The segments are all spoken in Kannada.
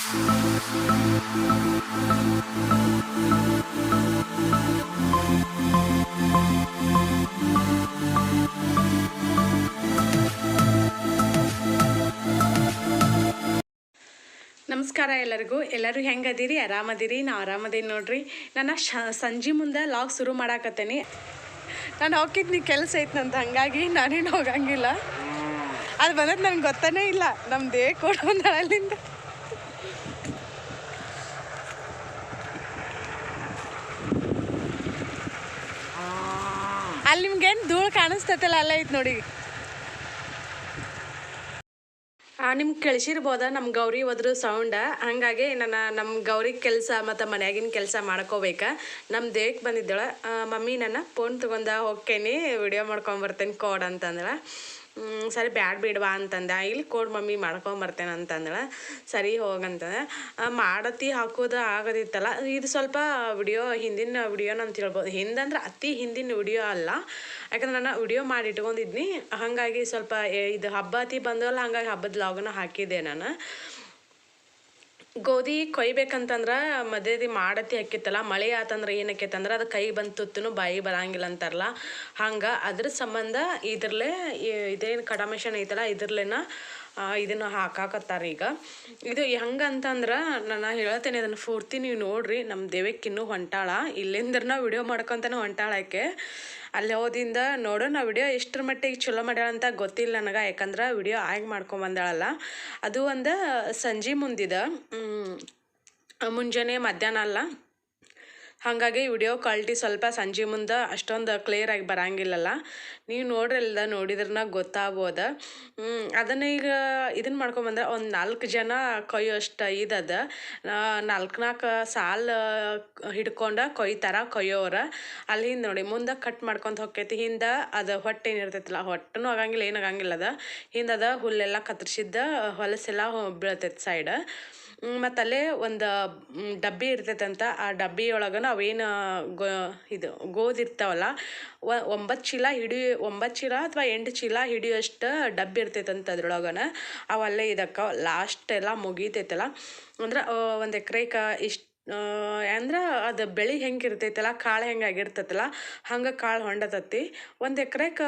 ನಮಸ್ಕಾರ ಎಲ್ಲರಿಗೂ. ಎಲ್ಲರೂ ಹೆಂಗದಿರಿ? ಆರಾಮದಿರಿ? ನಾವು ಆರಾಮದೀನಿ ನೋಡ್ರಿ. ನಾನು ಶ ಸಂಜೆ ಮುಂದೆ ಲಾಗ್ ಶುರು ಮಾಡಾಕತ್ತೇನಿ. ನಾನು ಹೋಗಿದ್ನಿ ಕೆಲಸ ಐತೆ ನಂದು ಹಂಗಾಗಿ ನಾನೇನು ಹೋಗಂಗಿಲ್ಲ. ಅದು ಬಂದದ್ದು ನನಗೆ ಗೊತ್ತಾನೇ ಇಲ್ಲ. ನಮ್ಮ ದೇಹ ಕೊಡೋ ಅಲ್ಲಿಂದ ಅಲ್ಲಿ ನಿಮ್ಗೇನು ಧೂಳು ಕಾಣಿಸ್ತೈತಲ್ಲ, ಅಲ್ಲ ಐತೆ ನೋಡಿ. ನಿಮ್ಗೆ ಕೇಳಿಸಿರ್ಬೋದ ನಮ್ಮ ಗೌರಿ ಹೋದ್ರು ಸೌಂಡ ಹಂಗಾಗಿ ನನ್ನ ನಮ್ಮ ಗೌರಿ ಕೆಲಸ ಮತ್ತು ಮನೆಯಾಗಿನ ಕೆಲಸ ಮಾಡ್ಕೋಬೇಕ. ನಮ್ಮ ದೇಹಕ್ಕೆ ಬಂದಿದ್ದಳ. ಮಮ್ಮಿ ನನ್ನ ಫೋನ್ ತೊಗೊಂಡ ಹೋಗ್ಕೇನಿ ವಿಡಿಯೋ ಮಾಡ್ಕೊಂಬರ್ತೇನೆ ಕೋಡ್ ಅಂತಂದ್ರೆ ಸರಿ ಬ್ಯಾಡ್ ಬಿಡ್ವಾ ಅಂತಂದೆ. ಇಲ್ಲಿ ಕೋಡ್ ಮಮ್ಮಿ ಮಾಡ್ಕೊಂಬರ್ತೇನೆ ಅಂತಂದಳ. ಸರಿ ಹೋಗಂತಂದೆ ಆ, ಮಾಡತಿ ಹಾಕೋದು ಆಗೋದಿತ್ತಲ್ಲ. ಇದು ಸ್ವಲ್ಪ ವಿಡಿಯೋ ಹಿಂದಿನ ವಿಡಿಯೋನ ಅಂತ ಹೇಳ್ಬೋದು ಹಿಂದಂದ್ರೆ ಅತಿ ಹಿಂದಿನ ವಿಡಿಯೋ ಅಲ್ಲ. ಯಾಕಂದ್ರೆ ನಾನು ವಿಡಿಯೋ ಮಾಡಿ ಇಟ್ಕೊಂಡಿದ್ನಿ. ಹಾಗಾಗಿ ಸ್ವಲ್ಪ ಇದು ಹಬ್ಬ ಅತಿ ಬಂದವಲ್ಲ ಹಾಗಾಗಿ ಹಬ್ಬದ ಲಾಗನ ಹಾಕಿದ್ದೆ ನಾನು. ಗೋಧಿ ಕೊಯ್ಬೇಕಂತಂದ್ರೆ ಮದ್ಯದಿ ಮಾಡತಿ ಹಾಕಿತ್ತಲ್ಲ ಮಳೆ ಆತಂದ್ರೆ ಏನಕ್ಕೈತಂದ್ರೆ ಅದು ಕೈ ಬಂದು ತುತ್ತೂ ಬಾಯಿ ಬರಂಗಿಲ್ಲ ಅಂತಾರಲ್ಲ. ಹಂಗೆ ಅದ್ರ ಸಂಬಂಧ ಇದ್ರಲ್ಲೇ ಇದೇನು ಕಡಮಿಷನ್ ಐತಲ್ಲ ಇದ್ರಲ್ಲೇನ ಇದನ್ನ ಹಾಕಾಕತ್ತಾರ ಈಗ. ಇದು ಹೆಂಗಂತಂದ್ರೆ ನಾನು ಹೇಳ್ತೇನೆ ಅದನ್ನು ಪೂರ್ತಿ ನೀವು ನೋಡ್ರಿ ನಮ್ಮ ದೇವಕ್ಕಿನ್ನೂ ಹೊಂಟಾಳ. ಇಲ್ಲಿಂದ್ರನ ವಿಡಿಯೋ ಮಾಡ್ಕೊತಾನೆ ಹೊಂಟಾಳಕ್ಕೆ ಅಲ್ಲಿ ಹೋದಿಂದ ನೋಡು ನಾ ವಿಡಿಯೋ ಎಷ್ಟರ ಮಟ್ಟಿಗೆ ಚಲೋ ಮಾಡ್ಯಾಳ ಅಂತ ಗೊತ್ತಿಲ್ಲ ನನಗೆ, ಯಾಕಂದ್ರೆ ವಿಡಿಯೋ ಆಗಿ ಮಾಡ್ಕೊಂಬಂದಾಳಲ್ಲ. ಅದು ಒಂದು ಸಂಜೆ ಮುಂದಿದ. ಮುಂಜಾನೆ ಮಧ್ಯಾಹ್ನ ಅಲ್ಲ. ಹಾಗಾಗಿ ವಿಡಿಯೋ ಕ್ವಾಲಿಟಿ ಸ್ವಲ್ಪ ಸಂಜೆ ಮುಂದೆ ಅಷ್ಟೊಂದು ಕ್ಲಿಯರಾಗಿ ಬರಂಗಿಲ್ಲಲ್ಲ. ನೀವು ನೋಡ್ರಲ್ದ ನೋಡಿದ್ರನ್ನ ಗೊತ್ತಾಗ್ಬೋದ. ಅದನ್ನು ಈಗ ಇದನ್ನು ಮಾಡ್ಕೊಂಬಂದ್ರೆ ಒಂದು ನಾಲ್ಕು ಜನ ಕೊಯ್ಯೋಷ್ಟು ಇದದ ನಾಲ್ಕು ನಾಲ್ಕು ಸಾಲು ಹಿಡ್ಕೊಂಡು ಕೊಯ್ತಾರ, ಕೊಯ್ಯೋರ. ಅಲ್ಲಿ ಹಿಂದೆ ನೋಡಿ, ಮುಂದೆ ಕಟ್ ಮಾಡ್ಕೊಂತ ಹೊಕ್ಕೈತಿ. ಹಿಂದೆ ಅದು ಹೊಟ್ಟೆ ಏನಿರ್ತೈತಲ್ಲ ಹೊಟ್ಟೆನೂ ಆಗಂಗಿಲ್ಲ, ಏನು ಆಗಂಗಿಲ್ಲ ಅದ ಹಿಂದೆ ಅದ ಹುಲ್ಲೆಲ್ಲ ಕತ್ತರಿಸಿದ್ದ, ಹೊಲಸೆಲ್ಲ ಬೀಳ್ತೈತಿ ಸೈಡ್ ಮತ್ತು ಅಲ್ಲೇ ಒಂದು ಡಬ್ಬಿ ಇರ್ತೈತಂತ. ಆ ಡಬ್ಬಿ ಒಳಗನ ಅವೇನು, ಗೋ, ಇದು ಗೋಧಿ ಇರ್ತಾವಲ್ಲ ಒಂಬತ್ತು ಚೀಲ ಹಿಡಿ, ಒಂಬತ್ತು ಚೀಲ ಅಥವಾ ಎಂಟು ಚೀಲ ಹಿಡಿಯೋಷ್ಟು ಡಬ್ಬಿ ಇರ್ತೈತಂತ ಅದ್ರೊಳಗನ. ಅವಲ್ಲೇ ಇದಕ್ಕೆ ಲಾಸ್ಟ್ ಎಲ್ಲ ಮುಗೀತೈತಲ್ಲ. ಅಂದ್ರೆ ಒಂದು ಎಕರೆಕ ಇಷ್ಟು ಅಂದ್ರೆ ಅದು ಬೆಳೆ ಹೆಂಗೆ ಇರ್ತೈತಲ್ಲ, ಕಾಳು ಹೆಂಗೆ ಆಗಿರ್ತೈತಲ್ಲ, ಹಂಗೆ ಕಾಳು ಹೊಂಡತತ್ತಿ ಒಂದು ಎಕರೆಕ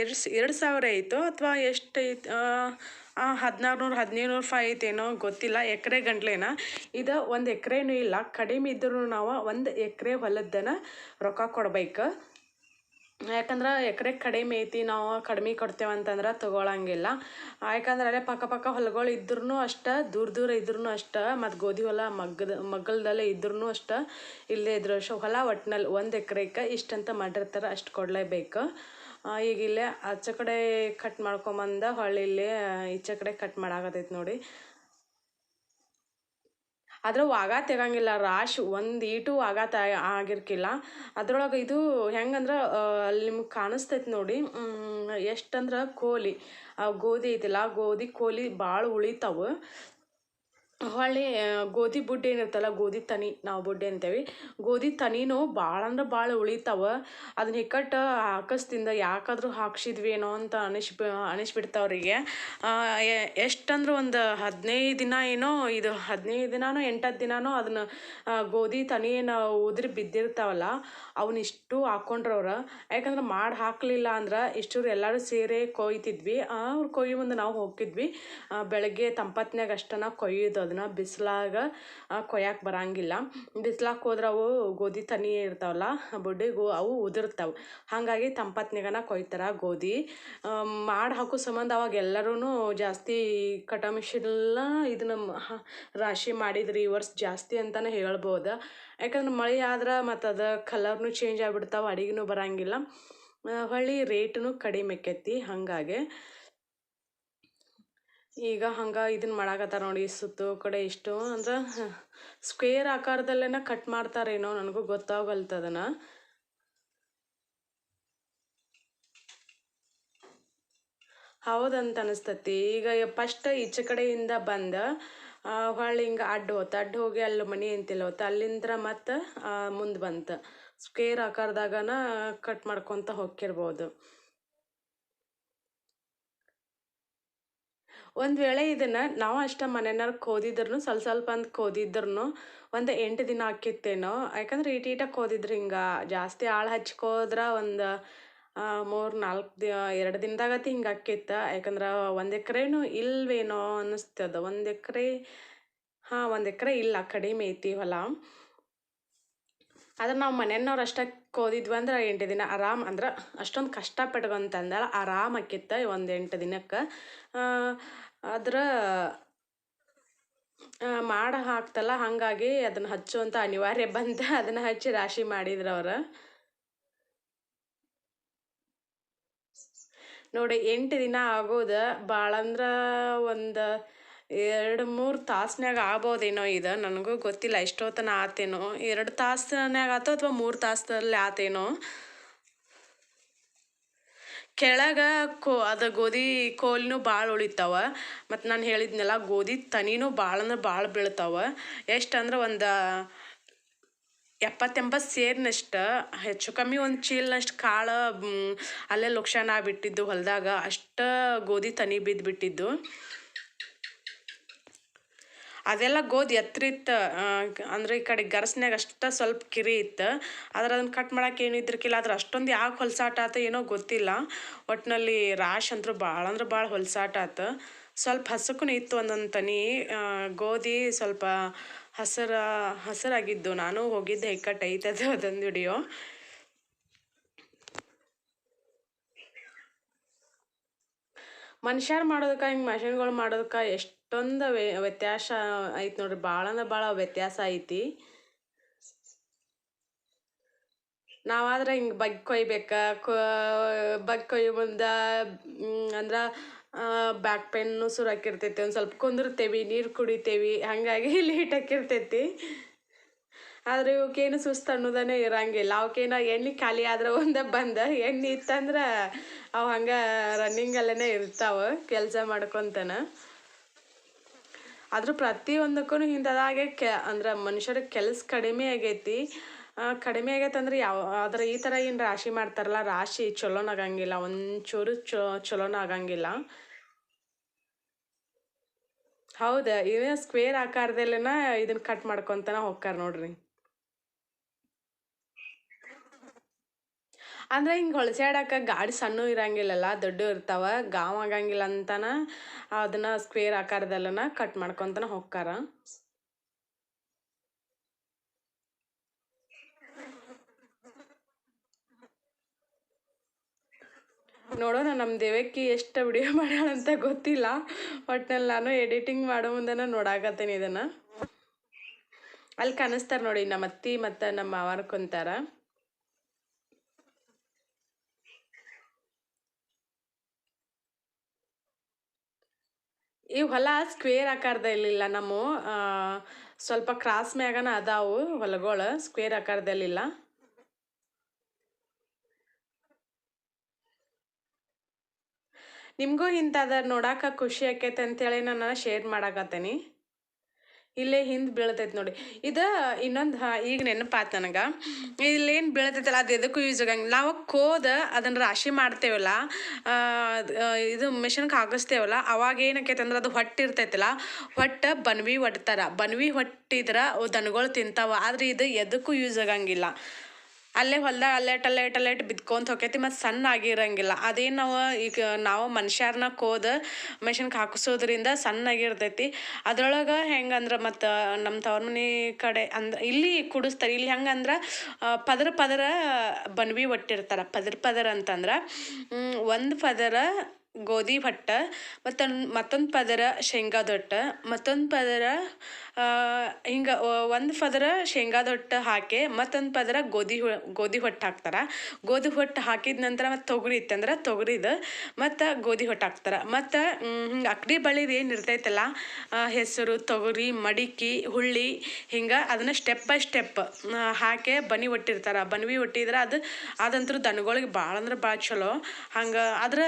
ಎರಡು ಎರಡು ಸಾವಿರ ಐತೋ ಅಥವಾ ಎಷ್ಟು ಹದಿನಾರು ನೂರು ಹದಿನೈದು ನೂರು ರೂಪಾಯಿ ಐತೇನೋ ಗೊತ್ತಿಲ್ಲ, ಎಕರೆ ಗಂಟ್ಲೆನ? ಇದು ಒಂದು ಎಕರೆನೂ ಇಲ್ಲ, ಕಡಿಮೆ ಇದ್ದರೂ ನಾವು ಒಂದು ಎಕರೆ ಹೊಲದ್ದನ ರೊಕ್ಕ ಕೊಡ್ಬೇಕು. ಯಾಕಂದ್ರೆ ಎಕರೆ ಕಡಿಮೆ ಐತಿ, ನಾವು ಕಡಿಮೆ ಕೊಡ್ತೇವೆ ಅಂತಂದ್ರೆ ತಗೊಳಂಗಿಲ್ಲ. ಯಾಕಂದ್ರೆ ಅಲ್ಲೇ ಪಕ್ಕ ಪಕ್ಕ ಹೊಲಗಳು ಇದ್ರೂ ಅಷ್ಟ, ದೂರ ದೂರ ಇದ್ರೂ ಅಷ್ಟ, ಮತ್ತು ಗೋಧಿ ಹೊಲ ಮಗ್ಗದ, ಮಗ್ಗಲ್ದಲ್ಲೇ ಇದ್ರೂ ಅಷ್ಟ ಇಲ್ಲದೇ ಇದ್ರು. ಅಷ್ಟು ಹೊಲ ಒಟ್ನಲ್ಲಿ ಒಂದು ಎಕರೆಗೆ ಇಷ್ಟಂತ ಮಾಡಿರ್ತಾರೆ ಅಷ್ಟು ಕೊಡಲೇಬೇಕು. ಈಗ ಇಲ್ಲೇ ಆಚೆ ಕಡೆ ಕಟ್ ಮಾಡ್ಕೊಂಬಂದ ಹೊಳ್ಳಿ ಇಲ್ಲಿ ಈಚೆ ಕಡೆ ಕಟ್ ಮಾಡಾಕತ್ತೈತಿ ನೋಡಿ. ಆದ್ರೆ ವಾಗ ತೆಗಂಗಿಲ್ಲ ರಾಶ್ ಒಂದು ಈಟು ವಾಗ ತ ಆಗಿರ್ಕಿಲ್ಲ. ಅದ್ರೊಳಗೆ ಇದು ಹೆಂಗಂದ್ರೆ ಅಲ್ಲಿ ನಿಮ್ಗೆ ಕಾಣಿಸ್ತೈತೆ ನೋಡಿ ಎಷ್ಟಂದ್ರೆ ಕೋಲಿ ಗೋಧಿ ಐತಿಲ್ಲ, ಗೋಧಿ ಕೋಲಿ ಭಾಳ ಉಳಿತಾವೆ. ಹೊಳ್ಳಿ ಗೋಧಿ ಬುಡ್ಡೆ ಏನಿರ್ತಲ್ಲ ಗೋಧಿ ತನಿ ನಾವು ಬುಡ್ಡೆ ಅಂತೇವಿ ಗೋಧಿ ತನಿನೂ ಭಾಳ ಅಂದ್ರೆ ಭಾಳ ಉಳಿತಾವ. ಅದನ್ನ ಇಕ್ಕಟ್ಟು ಹಾಕಿಸ್ದಿಂದ ಯಾಕಾದರೂ ಹಾಕ್ಸಿದ್ವಿ ಏನೋ ಅಂತ ಅನಿಸ್ ಅನಿಸ್ಬಿಡ್ತಾವ್ರಿಗೆ ಎಷ್ಟಂದ್ರೆ ಒಂದು ಹದಿನೈದು ದಿನ ಏನೋ ಇದು ಹದಿನೈದು ದಿನಾನೋ ಎಂಟತ್ತು ದಿನಾನೋ ಅದನ್ನ ಗೋಧಿ ತನಿ ಏನು ಉದ್ರಿ ಬಿದ್ದಿರ್ತಾವಲ್ಲ ಅವನ್ನ ಇಷ್ಟು ಹಾಕ್ಕೊಂಡ್ರವ್ರ ಯಾಕಂದ್ರೆ ಮಾಡಿ ಹಾಕಲಿಲ್ಲ ಅಂದ್ರೆ ಇಷ್ಟರು ಎಲ್ಲರೂ ಸೇರಿ ಕೊಯ್ತಿದ್ವಿ. ಅವ್ರು ಕೊಯ್ಯೋ ಮುಂದೆ ನಾವು ಹೋಗಿದ್ವಿ ಆ, ಬೆಳಗ್ಗೆ ತಂಪತ್ನ್ಯಾಗ ಅಷ್ಟನ ಕೊಯ್ಯೋದು ಅದನ್ನ ಬಿಸಿಲಾಗ ಕೊಯ್ಯಕ್ಕೆ ಬರಂಗಿಲ್ಲ. ಬಿಸ್ಲಾಗ ಹೋದ್ರೆ ಅವು ಗೋಧಿ ತನಿ ಇರ್ತಾವಲ್ಲ ಬುಡ್ಡಿಗೂ ಅವು ಉದುರ್ತಾವೆ. ಹಾಗಾಗಿ ತಂಪತ್ನಿಗನ ಕೊಯ್ತಾರ ಗೋಧಿ. ಮಾಡಿ ಹಾಕೋ ಸಂಬಂಧ ಅವಾಗ ಎಲ್ಲರೂ ಜಾಸ್ತಿ ಕಟ ಮಿಷಿನೆಲ್ಲ ಇದನ್ನ ರಾಶಿ ಮಾಡಿದ್ರಿ, ಈ ವರ್ಷ ಜಾಸ್ತಿ ಅಂತಲೇ ಹೇಳ್ಬೋದು. ಯಾಕಂದ್ರೆ ಮಳೆ ಆದ್ರೆ ಮತ್ತು ಅದು ಕಲರ್ನು ಚೇಂಜ್ ಆಗಿಬಿಡ್ತಾವೆ, ಅಡಿಗೆನೂ ಬರಂಗಿಲ್ಲ. ಹೊಳ್ಳಿ ರೇಟ್ನು ಕಡಿಮೆ ಆಕೈತಿ ಹಾಗಾಗಿ. ಈಗ ಹಂಗೆ ಇದನ್ನ ಮಾಡಾಕತ್ತಾರ ನೋಡಿ ಸುತ್ತು ಕಡೆ ಇಷ್ಟು ಅಂದ್ರೆ ಸ್ಕ್ವೇರ್ ಆಕಾರದಲ್ಲೇನ ಕಟ್ ಮಾಡ್ತಾರೇನೋ ನನಗೂ ಗೊತ್ತಾಗಲ್ತದನ ಹೌದಂತ ಅನಿಸ್ತತಿ. ಈಗ ಫಸ್ಟ್ ಈಚೆ ಕಡೆಯಿಂದ ಬಂದ ಹೊಳ್ಳಿ ಹಿಂಗೆ ಅಡ್ಡ ಹೋತ. ಅಡ್ಡ ಹೋಗಿ ಅಲ್ಲಿ ಮನೆ ಅಂತಿಲ್ಲ ಹೋತ ಅಲ್ಲಿಂದ್ರ ಮತ್ತು ಮುಂದೆ ಬಂತು. ಸ್ಕ್ವೇರ್ ಆಕಾರದಾಗನ ಕಟ್ ಮಾಡ್ಕೊತ ಹೋಗಿರ್ಬೋದು ಒಂದು ವೇಳೆ ಇದನ್ನು ನಾವು ಅಷ್ಟೇ ಮನೆಯವ್ರು ಕೋದಿದ್ರು ಸ್ವಲ್ಪ ಸ್ವಲ್ಪ ಅಂತ ಕೋದಿದ್ರು ಒಂದು ಎಂಟು ದಿನ ಆಕ್ಕಿತ್ತೇನೋ ಯಾಕಂದ್ರೆ ಈಟ್ ಈಟ ಕೋದಿದ್ರು ಹಿಂಗೆ ಜಾಸ್ತಿ ಆಳು ಹಚ್ಕೋದ್ರೆ ಒಂದು ಮೂರು, ನಾಲ್ಕು ದಿ, ಎರಡು ದಿನದಾಗತಿ ಹಿಂಗೆ ಆಕ್ಕಿತ್ತು. ಯಾಕಂದ್ರೆ ಒಂದು ಎಕ್ರೆನೂ ಇಲ್ವೇನೋ ಅನ್ನಿಸ್ತದ ಒಂದು ಎಕರೆ, ಹಾಂ, ಒಂದು ಎಕರೆ ಇಲ್ಲ ಕಡಿಮೆ ಐತಿ ಹೊಲ. ಆದ್ರೆ ನಾವು ಮನೆಯವ್ರು ಅಷ್ಟಕ್ಕೆ ಓದಿದ್ವಿ ಅಂದ್ರೆ ಎಂಟು ದಿನ ಆರಾಮ್ ಅಂದ್ರೆ ಅಷ್ಟೊಂದು ಕಷ್ಟ ಪಟ್ಕೊಂತಂದಲ್ಲ ಆರಾಮ್ ಆಕ್ಕಿತ್ತ ಒಂದು ಎಂಟು ದಿನಕ್ಕೆ ಆದ್ರೆ ಮಾಡ ಹಾಕ್ತಲ್ಲ ಹಾಗಾಗಿ ಅದನ್ನು ಹಚ್ಚುವಂಥ ಅನಿವಾರ್ಯ ಬಂತ ಅದನ್ನು ಹಚ್ಚಿ ರಾಶಿ ಮಾಡಿದ್ರು ಅವ್ರು. ನೋಡಿ ಎಂಟು ದಿನ ಆಗೋದ ಭಾಳ ಅಂದ್ರೆ ಒಂದು ಎರಡು ಮೂರು ತಾಸ್ನ್ಯಾಗ ಆಗ್ಬೋದೇನೋ ಇದು? ನನಗೂ ಗೊತ್ತಿಲ್ಲ, ಎಷ್ಟೊತ್ತನ ಆತೇನೋ? ಎರಡು ತಾಸ್ನ್ಯಾಗ ಆತೋ ಅಥವಾ ಮೂರು ತಾಸಲ್ಲಿ ಆತೇನೋ? ಕೆಳಗ ಕೋ, ಅದು ಗೋಧಿ ಕೋಲ್ನೂ ಭಾಳ ಉಳಿತಾವ. ಮತ್ತು ನಾನು ಹೇಳಿದ್ನಲ್ಲ, ಗೋಧಿ ತನಿನೂ ಭಾಳ ಅಂದ್ರೆ ಭಾಳ ಬೀಳ್ತಾವ. ಎಷ್ಟು ಅಂದ್ರೆ ಒಂದು ಎಪ್ಪತ್ತೆಂಬತ್ತು ಸೇರಿನಷ್ಟು, ಹೆಚ್ಚು ಕಮ್ಮಿ ಒಂದು ಚೀಲನಷ್ಟು ಕಾಳು ಅಲ್ಲೇ ಲುಕ್ಷಾನ ಆಗಿಬಿಟ್ಟಿದ್ದು ಹೊಲದಾಗ, ಅಷ್ಟು ಗೋಧಿ ತನಿ ಬಿದ್ದುಬಿಟ್ಟಿದ್ದು ಅದೆಲ್ಲ ಗೋಧಿ ಎತ್ತರ ಇತ್ತು ಅಂದ್ರೆ ಈ ಕಡೆ ಗರಸ್ನ್ಯಾಗ ಅಷ್ಟ ಸ್ವಲ್ಪ ಕಿರಿ ಇತ್ತು. ಆದ್ರೆ ಅದನ್ನ ಕಟ್ ಮಾಡಕ್ಕೆ ಏನು ಇದ್ರಕ್ಕಿಲ್ಲ ಆದ್ರೆ ಅಷ್ಟೊಂದು ಯಾಕೆ ಹೊಲ್ಸಾಟ ಆತ ಏನೋ ಗೊತ್ತಿಲ್ಲ. ಒಟ್ಟಿನಲ್ಲಿ ರಾಶ್ ಅಂದ್ರೆ ಭಾಳ ಅಂದ್ರೆ ಭಾಳ ಹೊಲ್ಸಾಟ ಆತು. ಸ್ವಲ್ಪ ಹಸಕ್ಕೂ ಇತ್ತು ಒಂದೊಂದು ತನಿ ಗೋದಿ ಸ್ವಲ್ಪ ಹಸರ, ಹಸರಾಗಿದ್ದು. ನಾನು ಹೋಗಿದ್ದೆ ಹೆಕ್ಕಟ್ಟು ಐತದ ಅದೊಂದು ವಿಡಿಯೋ ಮನುಷ್ಯರು ಮಾಡೋದಕ್ಕೆ ಹಿಂಗೆ ಮಷಿನ್ಗಳು ಮಾಡೋದಕ್ಕೆ ಎಷ್ಟೊಂದು ವ್ಯ, ವ್ಯತ್ಯಾಸ ಐತಿ ನೋಡ್ರಿ. ಅಂದ್ರೆ ಭಾಳ ವ್ಯತ್ಯಾಸ ಐತಿ. ನಾವಾದ್ರೆ ಹಿಂಗೆ ಬಗ್ ಕೊಯ್ಬೇಕ, ಕೊ, ಬಗ್ ಕೊಯ್ಯೋ ಮುಂದೆ ಅಂದ್ರೆ ಬ್ಯಾಕ್ ಪೇನ್ನು ಸುರಾಕಿರ್ತೈತಿ ಒಂದು ಸ್ವಲ್ಪ ಕುಂದಿರ್ತೇವಿ, ನೀರು ಕುಡಿತೇವಿ, ಹಾಗಾಗಿ ಲೇಟ್ ಹಾಕಿರ್ತೈತಿ. ಆದ್ರೆ ಇವಕ್ಕೇನು ಸುಸ್ತು ಅನ್ನೋದನೇ ಇರಂಗಿಲ್ಲ. ಅವಕ್ಕೇನ ಎಣ್ಣೆ ಖಾಲಿ ಆದ್ರೆ ಒಂದೇ ಬಂದ, ಎಣ್ಣೆ ಇತ್ತಂದ್ರೆ ಅವು ಹಂಗೆ ರನ್ನಿಂಗಲ್ಲೇ ಇರ್ತಾವ, ಕೆಲಸ ಮಾಡ್ಕೊತನ. ಆದ್ರೂ ಪ್ರತಿಯೊಂದಕ್ಕೂ ಇಂಥದಾಗೆ ಕೆ, ಅಂದ್ರೆ ಮನುಷ್ಯರ ಕೆಲಸ ಕಡಿಮೆ ಆಗೈತಿ. ಕಡಿಮೆ ಆಗೈತೆ ಅಂದ್ರೆ ಯಾವ, ಆದ್ರೆ ಈ ಥರ ಏನು ರಾಶಿ ಮಾಡ್ತಾರಲ್ಲ, ರಾಶಿ ಚಲೋನ ಆಗಂಗಿಲ್ಲ, ಒಂಚೂರು ಚೊ, ಚಲೋನ ಆಗಂಗಿಲ್ಲ. ಹೌದಾ ಇದೇ ಸ್ಕ್ವೇರ್ ಆಕಾರದಲ್ಲೇನ ಇದನ್ನ ಕಟ್ ಮಾಡ್ಕೊತನ ಹೋಗ್ತಾರೆ ನೋಡ್ರಿ. ಅಂದ್ರೆ ಹಿಂಗೆ ಹೊಳ್ಸ್ಯಾಡಕ ಗಾಡಿ ಸಣ್ಣ ಇರಂಗಿಲ್ಲಲ್ಲ, ದೊಡ್ಡ ಇರ್ತಾವ, ಗಾವ್ ಆಗಂಗಿಲ್ಲ ಅಂತನ ಅದನ್ನ ಸ್ಕ್ವೇರ್ ಆಕಾರದಲ್ಲನ ಕಟ್ ಮಾಡ್ಕೊತನ ಹೋಗ್ತಾರ ನೋಡೋಣ ನಮ್ಮ ದೇವಕ್ಕಿ ಎಷ್ಟು ವಿಡಿಯೋ ಮಾಡ್ಯಾಳ ಅಂತ ಗೊತ್ತಿಲ್ಲ ಒಟ್ನಲ್ಲಿ ನಾನು ಎಡಿಟಿಂಗ್ ಮಾಡೋ ಮುಂದೆ ನೋಡಾಕತ್ತೀನಿ ಇದನ್ನ. ಅಲ್ಲಿ ಕಾಣಿಸ್ತಾರೆ ನೋಡಿ ನಮ್ಮ ಅತ್ತಿ ಮತ್ತು ನಮ್ಮ ಮಾವನ ಕುಂತಾರ. ಈ ಹೊಲ ಸ್ಕ್ವೇರ್ ಆಕಾರದಲ್ಲಿಲ್ಲ ನಮ್ಮ. ಆ, ಸ್ವಲ್ಪ ಕ್ರಾಸ್ ಮ್ಯಾಗನ ಅದಾವು ಹೊಲಗಳು ಸ್ಕ್ವೇರ್ ಆಕಾರದಲ್ಲಿಲ್ಲ ನಿಮಗೂ ಇಂಥದ್ದು ನೋಡಾಕ ಖುಷಿ ಆಕೈತೆ ಅಂತೇಳಿ ನಾನು ಶೇರ್ ಮಾಡಾಕತ್ತೀನಿ. ಇಲ್ಲೇ ಹಿಂದೆ ಬೀಳ್ತೈತೆ ನೋಡಿ. ಇದು ಇನ್ನೊಂದು ಈಗ ನೆನಪಾತು ನನಗೆ. ಇಲ್ಲೇನು ಬೀಳ್ತೈತಲ್ಲ, ಅದು ಎದಕ್ಕೂ ಯೂಸ್ ಆಗಂಗಿಲ್ಲ ನಾವು ಕೋದ ಅದನ್ನು ರಾಶಿ ಮಾಡ್ತೇವಲ್ಲ ಇದು ಮಿಷನ್ಗೆ ಹಾಕಿಸ್ತೇವಲ್ಲ ಅವಾಗ ಏನಾಕೈತೆ ಅಂದ್ರೆ ಅದು ಹೊಟ್ಟೆ ಇರ್ತೈತಲ್ಲ, ಹೊಟ್ಟೆ ಬನ್ವಿ ಹೊಡ್ತಾರ ಬನ್ವಿ ಹೊಟ್ಟಿದ್ರೆ ದನಗಳು ತಿಂತಾವ, ಆದ್ರೆ ಇದು ಎದಕ್ಕೂ ಯೂಸ್ ಆಗಂಗಿಲ್ಲ. ಅಲ್ಲೇ ಹೊಲ್ದಾಗ ಅಲ್ಲೇಟ್ ಅಲ್ಲೇಟ್ ಅಲ್ಲೇಟ್ ಬಿದ್ಕೊಂತ ಹೋಕೈತಿ, ಮತ್ತು ಸಣ್ಣ ಆಗಿರಂಗಿಲ್ಲ. ಅದೇ ನಾವು ಈಗ ನಾವು ಮನುಷ್ಯರನ್ನ ಕೋದ ಮೆಷಿನ್ಗೆ ಹಾಕಿಸೋದ್ರಿಂದ ಸಣ್ಣ ಆಗಿರ್ತೈತಿ ಅದ್ರೊಳಗೆ ಹೆಂಗಂದ್ರೆ ಮತ್ತು ನಮ್ಮ ತವ್ರ ಮನೆ ಕಡೆ ಅಂದ್ ಇಲ್ಲಿ ಕುಡಿಸ್ತಾರೆ. ಇಲ್ಲಿ ಹೆಂಗಂದ್ರೆ ಪದರ ಪದರ ಬನ್ವಿ ಒಟ್ಟಿರ್ತಾರೆ. ಪದರ ಪದರ ಅಂತಂದ್ರೆ ಒಂದು ಪದರ ಗೋಧಿ ಭಟ್ಟ ಮತ್ತು ಮತ್ತೊಂದು ಪದರ ಶೇಂಗಾದೊಟ್ಟ ಮತ್ತೊಂದು ಪದರ ಹಿಂಗೆ ಒಂದು ಪದರ ಶೇಂಗಾದ ಹೊಟ್ಟು ಹಾಕಿ, ಮತ್ತೊಂದು ಪದರ ಗೋಧಿ ಗೋಧಿ ಹೊಟ್ಟು ಹಾಕ್ತಾರೆ. ಗೋಧಿ ಹೊಟ್ಟು ಹಾಕಿದ ನಂತರ ಮತ್ತು ತೊಗರಿ ಇತ್ತಂದ್ರೆ ತೊಗರಿದು, ಮತ್ತು ಗೋಧಿ ಹೊಟ್ಟು ಹಾಕ್ತಾರೆ. ಮತ್ತು ಹಿಂಗೆ ಅಕ್ಡಿ ಬಳಿದು ಏನು ಇರ್ತೈತಲ್ಲ ಹೆಸರು, ತೊಗರಿ, ಮಡಿಕೆ, ಹುಳ್ಳಿ, ಹಿಂಗೆ ಅದನ್ನು ಸ್ಟೆಪ್ ಬೈ ಸ್ಟೆಪ್ ಹಾಕಿ ಬನಿ ಒಟ್ಟಿರ್ತಾರೆ. ಬನ್ವಿ ಒಟ್ಟಿದ್ರೆ ಅದು ಅದಂತ್ರು ದನಗಳಿಗೆ ಭಾಳ ಅಂದ್ರೆ ಭಾಳ ಚಲೋ. ಹಂಗೆ ಆದ್ರೆ